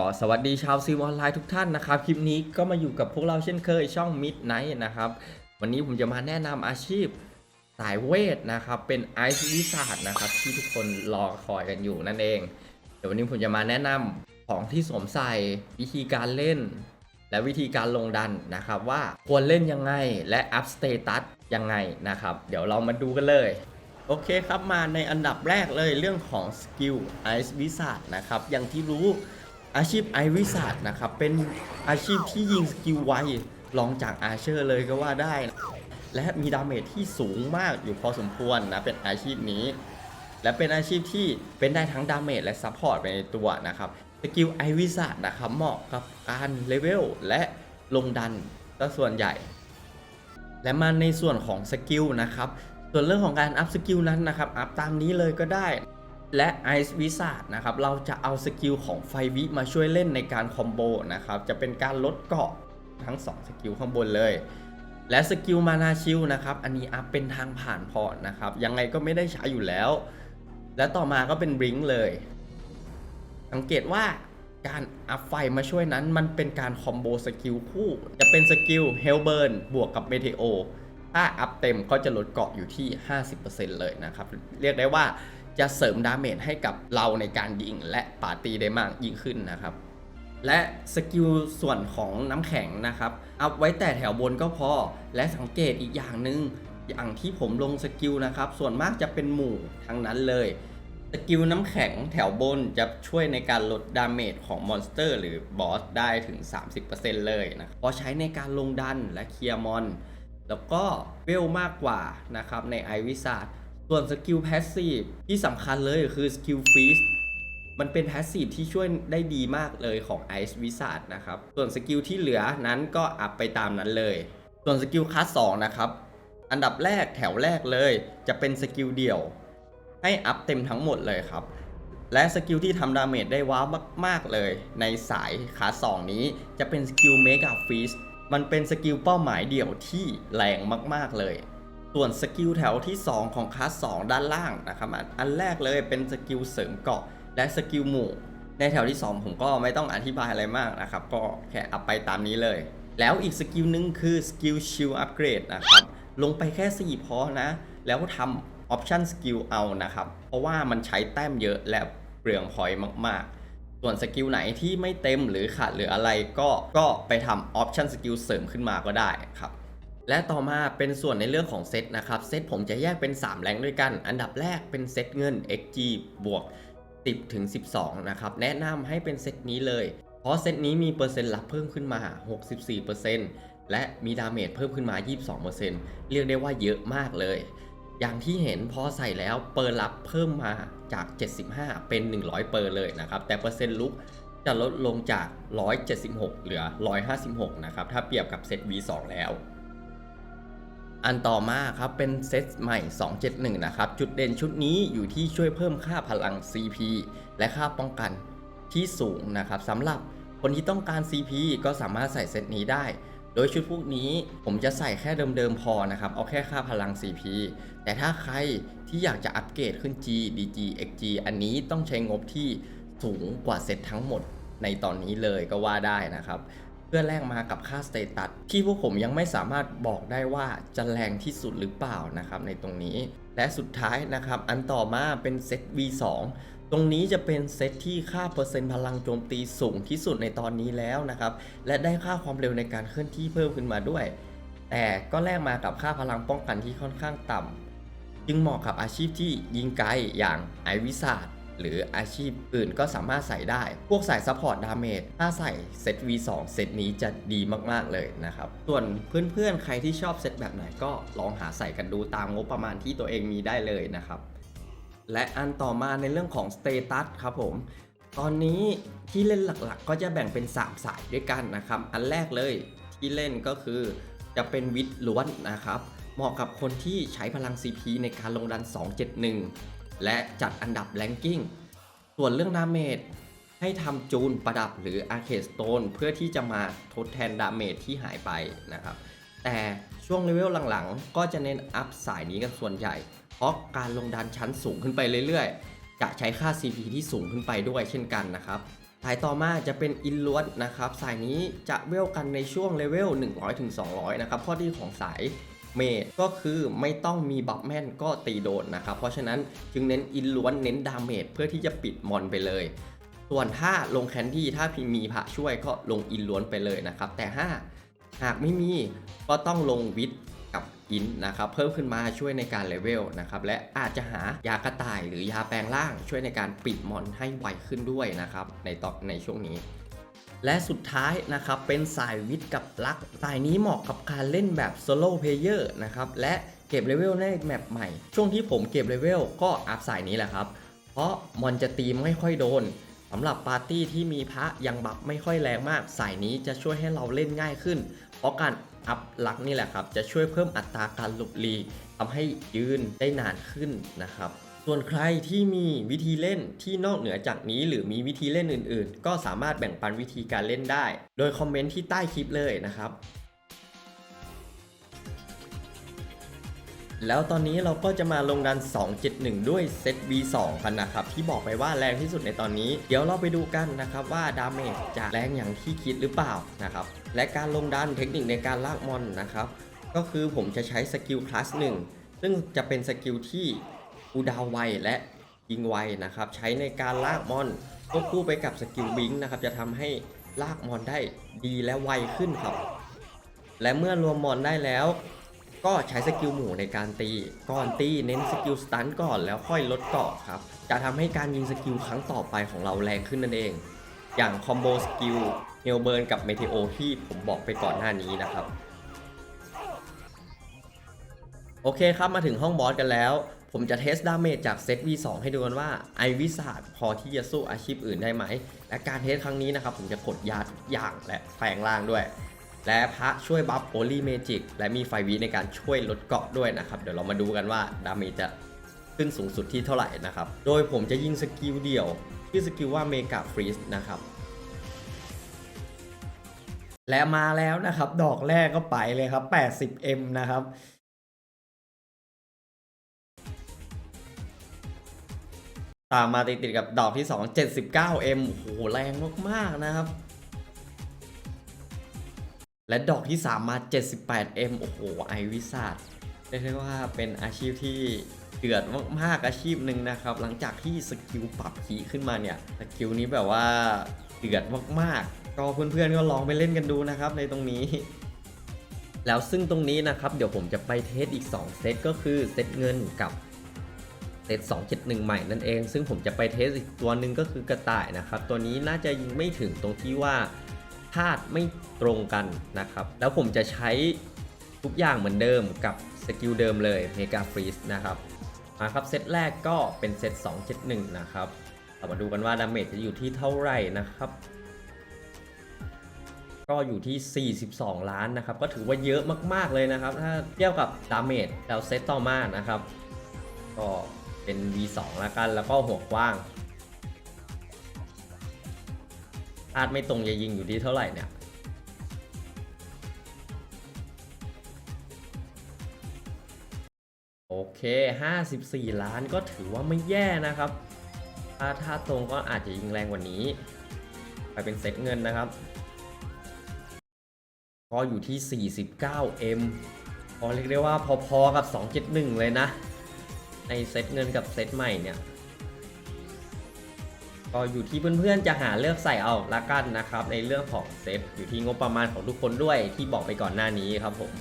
ก็สวัสดีชาวซิมออนไลน์ทุกท่านนะครับ คลิปนี้ก็มาอยู่กับพวกเราเช่นเคยช่อง Midnight นะครับ วันนี้ผมจะมาแนะนำอาชีพสายเวทนะครับ เป็นไอซ์วิสาดนะครับ ที่ทุกคนรอคอยกันอยู่นั่นเอง เดี๋ยววันนี้ผมจะมาแนะนำของที่สวมใส่วิธีการเล่น และวิธีการลงดันนะครับ ว่าควรเล่นยังไงและอัพสเตตัสยังไงนะครับ เดี๋ยวเรามาดูกันเลยโอเคครับมาในอันดับแรกเลยเรื่องของสกิลไอซ์วิสาดนะครับอย่างที่รู้ อาชีพไอวิสาดนะครับ เป็นอาชีพที่ยิงสกิลไวรองจากอาเชอร์เลยก็ว่าได้และมีดาเมจที่สูงมากอยู่พอสมควรนะเป็นอาชีพนี้ และเป็นอาชีพที่เป็นได้ทั้งดาเมจและซัพพอร์ตไปในตัวนะครับสกิลไอวิสาดนะครับเหมาะกับการเลเวลและลงดันก็ส่วนใหญ่ และมาในส่วนของสกิลนะครับส่วนเรื่องของการอัพสกิลนั้นนะครับอัพตามนี้เลยก็ได้ และ Ice Wizard นะครับ เราจะเอาสกิลของไฟวิมาช่วยเล่นในการคอมโบนะครับ จะเป็นการลดเกาะทั้ง 2 สกิลข้างบนเลย และสกิลมานาชิลนะครับ อันนี้อัพเป็นทางผ่านพอร์ตนะครับ ยังไงก็ไม่ได้ใช้อยู่แล้ว และต่อมาก็เป็นบริงเลย สังเกตว่าการอัพไฟมาช่วยนั้นมันเป็นการคอมโบสกิลคู่ จะเป็นสกิลเฮลเบิร์นบวกกับเมเทโอถ้าอัพเต็มก็จะลดเกาะอยู่ที่ 50%เลยนะครับ เรียกได้ว่า จะเสริมดาเมจให้กับเราในการยิงและปาร์ตีได้มากยิ่งขึ้นนะครับ และสกิลส่วนของน้ำแข็งนะครับอัพไว้แต่แถวบนก็พอ และสังเกตอีกอย่างหนึ่งอย่างที่ผมลงสกิลนะครับ ส่วนมากจะเป็นหมู่ทั้งนั้นเลยสกิลน้ำแข็งแถวบนจะช่วยในการลดดาเมจของมอนสเตอร์หรือบอสได้ถึง 30%เลยนะพอใช้ในการลงดันและเคลียร์มอน แล้วก็เวลมากกว่านะครับในไอวิสาด ส่วนสกิลแพสซีฟที่สำคัญเลยคือสกิลฟรีสมันเป็นแพสซีฟที่ช่วยได้ดีมากเลยของไอซ์วิสาดนะครับ ส่วนสกิลที่เหลือนั้นก็อัพไปตามนั้นเลย ส่วนสกิลคลาส2นะครับ อันดับแรกแถวแรกเลย จะเป็นสกิลเดี่ยว ให้อัพเต็มทั้งหมดเลยครับ และสกิลที่ทำดาเมจได้ว้าวมาก ๆ เลย ในสายขา2นี้จะเป็นสกิลเมกาฟีสมันเป็นสกิลเป้าหมายเดี่ยวที่แรงมาก ๆ เลย ส่วนสกิลแถวที่ 2 ของคลาส2ด้านล่างนะครับ อันแรกเลยเป็นสกิลเสริมเกาะและสกิลหมู่ ในแถวที่ 2 ผมก็ไม่ต้องอธิบายอะไรมากนะครับ ก็แค่อัพไปตามนี้เลย แล้วอีกสกิลหนึ่งคือสกิลชิลอัปเกรดนะครับ ลงไปแค่ 4 พอนะ แล้วทำออปชันสกิลเอานะครับ เพราะว่ามันใช้แต้มเยอะและเปลืองพอยมากๆส่วนสกิลไหนที่ไม่เต็มหรือขาดหรืออะไรก็ก็ไปทำออปชันสกิลเสริมขึ้นมาก็ได้ครับ และต่อมาเป็นส่วนในเรื่องของเซตนะครับเซตผมจะแยกเป็น 3แรงด้วยกัน อันดับแรกเป็นเซตเงิน XG บวก 10ถึง12 นะครับ แนะนำให้เป็นเซตนี้เลย เพราะเซตนี้มีเปอร์เซ็นต์รับเพิ่มขึ้นมา 64%และมีดาเมจเพิ่มขึ้นมา 22%เรียกได้ว่าเยอะมากเลย อย่างที่เห็นพอใส่แล้วเปอร์รับเพิ่มมาจาก 75 เป็น 100 เปอร์เลยนะครับ แต่เปอร์เซ็นต์ลุกจะลดลงจาก 176 เหลือ 156 นะครับ ถ้าเปรียบกับเซต V2 แล้ว อันต่อมาครับเป็นเซตใหม่ 271 นะครับ จุดเด่นชุดนี้อยู่ที่ช่วยเพิ่มค่าพลัง CP และค่าป้องกันที่สูงนะครับสำหรับคนที่ต้องการ CP ก็สามารถใส่เซตนี้ได้ โดยชุดพวกนี้ผมจะใส่แค่เดิมๆพอนะครับ เอาแค่ค่าพลัง CP แต่ถ้าใครที่อยากจะอัปเกรดขึ้น G DG XG อันนี้ต้องใช้งบที่สูงกว่าเซตทั้งหมดในตอนนี้เลยก็ว่าได้นะครับ เพื่อแลกมากับค่าสเตตัสที่พวกผมยังไม่สามารถบอกได้ว่าจะแรงที่สุดหรือเปล่านะครับในตรงนี้ และสุดท้ายนะครับอันต่อมาเป็นเซต V2 ตรงนี้จะเป็นเซตที่ค่าเปอร์เซ็นต์พลังโจมตีสูงที่สุดในตอนนี้แล้วนะครับและได้ค่าความเร็วในการเคลื่อนที่เพิ่มขึ้นมาด้วย แต่ก็แลกมากับค่าพลังป้องกันที่ค่อนข้างต่ำจึงเหมาะกับอาชีพที่ยิงไกลอย่างไอวิสาด หรืออาชีพอื่นก็สามารถใส่ได้ พวกสายซัพพอร์ตดาเมจถ้าใส่เซต V2 เซตนี้จะดีมากๆเลยนะครับ ส่วนเพื่อนๆ ใครที่ชอบเซตแบบไหนก็ลองหาใส่กันดูตามงบประมาณที่ตัวเองมีได้เลยนะครับ และอันต่อมาในเรื่องของสเตตัสครับผมตอนนี้ที่เล่นหลักๆ ก็จะแบ่งเป็น 3 สายด้วยกันนะครับ อันแรกเลยที่เล่นก็คือจะเป็นวิทล้วนนะครับ เหมาะกับคนที่ใช้พลัง CP ในการลงดัน 271 และจัดอันดับแรงกิ้ง ส่วนเรื่องดาเมจให้ทำจูนประดับหรืออาร์เคสโตนเพื่อที่จะมาทดแทนดาเมจที่หายไปนะครับ แต่ช่วงเลเวลหลังๆ ก็จะเน้นอัพสายนี้กันส่วนใหญ่ เพราะการลงดันชั้นสูงขึ้นไปเรื่อยๆ จะใช้ค่า CP ที่สูงขึ้นไปด้วยเช่นกันนะครับสายต่อมาจะเป็นอินล้วนนะครับ สายนี้จะเวลกันในช่วงเลเวล100-200 นะครับ ข้อดีของสาย เมดก็คือไม่ต้องมีบัฟแม่นก็ตีโดนนะครับ เพราะฉะนั้นจึงเน้นอินล้วนเน้นดาเมจเพื่อที่จะปิดมอนไปเลย ส่วนถ้าลงแคนดี้ถ้าพี่มีพระช่วยก็ลงอินล้วนไปเลยนะครับ แต่ถ้าหากไม่มีก็ต้องลงวิทย์กับอินนะครับเพิ่มขึ้นมาช่วยในการเลเวลนะครับและอาจจะหายากระต่ายหรือยาแปลงร่างช่วยในการปิดมอนให้ไวขึ้นด้วยนะครับในตอนในช่วงนี้ และสุดท้ายนะครับเป็นสายวิทย์กับลักสายนี้เหมาะกับการเล่นแบบโซโล่เพลเยอร์นะครับและเก็บเลเวลในแมปใหม่ ช่วงที่ผมเก็บเลเวลก็อัพสายนี้แหละครับ เพราะมอนจะตีไม่ค่อยโดนสำหรับปาร์ตี้ที่มีพระยังบัฟไม่ค่อยแรงมาก สายนี้จะช่วยให้เราเล่นง่ายขึ้น เพราะการอัพลักนี่แหละครับ จะช่วยเพิ่มอัตราการหลบลีทำให้ยืนได้นานขึ้นนะครับ ส่วนใครที่มีวิธีเล่นที่นอกเหนือจากนี้หรือมีวิธีเล่นอื่นๆ ก็สามารถแบ่งปันวิธีการเล่นได้ โดยคอมเมนต์ที่ใต้คลิปเลยนะครับ แล้วตอนนี้เราก็จะมาลงดัน 271 ด้วยเซต V2 กันนะครับ ที่บอกไปว่าแรงที่สุดในตอนนี้ เดี๋ยวเราไปดูกันนะครับว่าดาเมจจะแรงอย่างที่คิดหรือเปล่านะครับ และการลงดันเทคนิคในการลากมอนนะครับ ก็คือผมจะใช้สกิลคลาส1ซึ่งจะเป็นสกิลที่ กูดาวไวและยิงไวนะครับ ใช้ในการลากมอนควบคู่ไปกับสกิลบิงนะครับ จะทำให้ลากมอนได้ดีและไวขึ้นครับ และเมื่อรวมมอนได้แล้ว ก็ใช้สกิลหมู่ในการตี ก่อนตีเน้นสกิลสตันก่อนแล้วค่อยลดเกาะครับ จะทำให้การยิงสกิลครั้งต่อไปของเราแรงขึ้นนั่นเอง อย่างคอมโบสกิลเฮลเบิร์นกับเมเทโอที่ผมบอกไปก่อนหน้านี้นะครับ โอเคครับมาถึงห้องบอสกันแล้ว ผมจะเทสดาเมจจากเซต V2 ให้ดูกันว่าไอวิสาดพอที่จะสู้อาชีพอื่นได้ไหม และการเทสครั้งนี้นะครับ ผมจะกดยาทุกอย่างและแปลงร่างด้วย และพระช่วยบัฟโอลีเมจิกและมีไฟวีในการช่วยลดเกาะด้วยนะครับ เดี๋ยวเรามาดูกันว่าดาเมจจะขึ้นสูงสุดที่เท่าไหร่นะครับ โดยผมจะยิงสกิลเดี่ยวชื่อสกิลว่าเมกาฟรีสนะครับและมาแล้วนะครับ ดอกแรกก็ไปเลยครับ 80M นะครับ ตามมาติดๆกับดอกที่ 2 79M โอ้โหแรงมากๆนะครับ และดอกที่ 3 มา 78M โอ้โหไอวิสาดเรียกได้ว่าเป็นอาชีพที่เดือดมากๆอาชีพหนึ่งนะครับ หลังจากที่สกิลปรับขีขึ้นมาเนี่ยสกิลนี้แบบว่าเดือดมากๆ ก็เพื่อนๆก็ลองไปเล่นกันดูนะครับในตรงนี้ แล้วซึ่งตรงนี้นะครับ เดี๋ยวผมจะไปเทสอีก 2 เซตก็คือเซตเงินกับ ซต271 ใหม่นั่นเอง ซึ่งผมจะไปเทสอีกตัวหนึ่งก็คือกระต่ายนะครับ ตัวนี้น่าจะยิงไม่ถึงตรงที่ว่าธาตุไม่ตรงกันนะครับ แล้วผมจะใช้ทุกอย่างเหมือนเดิมกับสกิลเดิมเลยเมกาฟรีสนะครับมาครับเซตแรกก็เป็นเซต271 นะครับเรามาดูกันว่าดาเมจจะอยู่ที่เท่าไหร่นะครับ ก็อยู่ที่ 42 ล้านนะครับ ก็ถือว่าเยอะมากๆเลยนะครับ ถ้าเทียบกับดาเมจแล้วเซตต่อมานะครับ ก็ เป็น V2 แล้วกัน แล้วก็หัวกว้างธาตุไม่ตรงจะยิงอยู่ที่เท่าไหร่เนี่ยโอเค 54 ล้านก็ถือว่าไม่แย่นะครับ ถ้าธาตุตรงก็อาจจะยิงแรงกว่านี้ ไปเป็นเซตเงินนะครับก็อยู่ที่ 49M พอเรียกได้ว่าพอๆกับ 271 เลยนะ ในเซตเงินกับเซตใหม่เนี่ย ก็อยู่ที่เพื่อนๆจะหาเลือกใส่เอาละกันนะครับ ในเรื่องของเซตอยู่ที่งบประมาณของทุกคนด้วยที่บอกไปก่อนหน้านี้ครับผม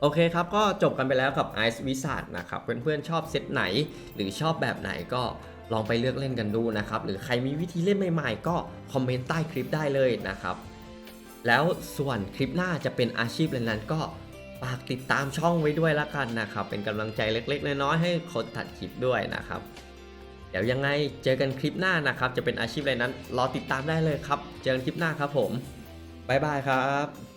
โอเคครับ ก็จบกันไปแล้วกับ Ice Wizard นะครับ เพื่อนๆชอบเซตไหน หรือชอบแบบไหนก็ลองไปเลือกเล่นกันดูนะครับ หรือใครมีวิธีเล่นใหม่ๆ ก็คอมเมนต์ใต้คลิปได้เลยนะครับ แล้วส่วนคลิปหน้าจะเป็นอาชีพอะไรนั้นก็ ฝากติดตามช่องไว้ด้วยละกันนะครับ เป็นกำลังใจเล็ก ๆ น้อยๆให้คนตัดคลิปด้วยนะครับ เดี๋ยวยังไงเจอกันคลิปหน้านะครับ จะเป็นอาชีพอะไรนั้น รอติดตามได้เลยครับ เจอกันคลิปหน้าครับผมบ๊ายบายครับ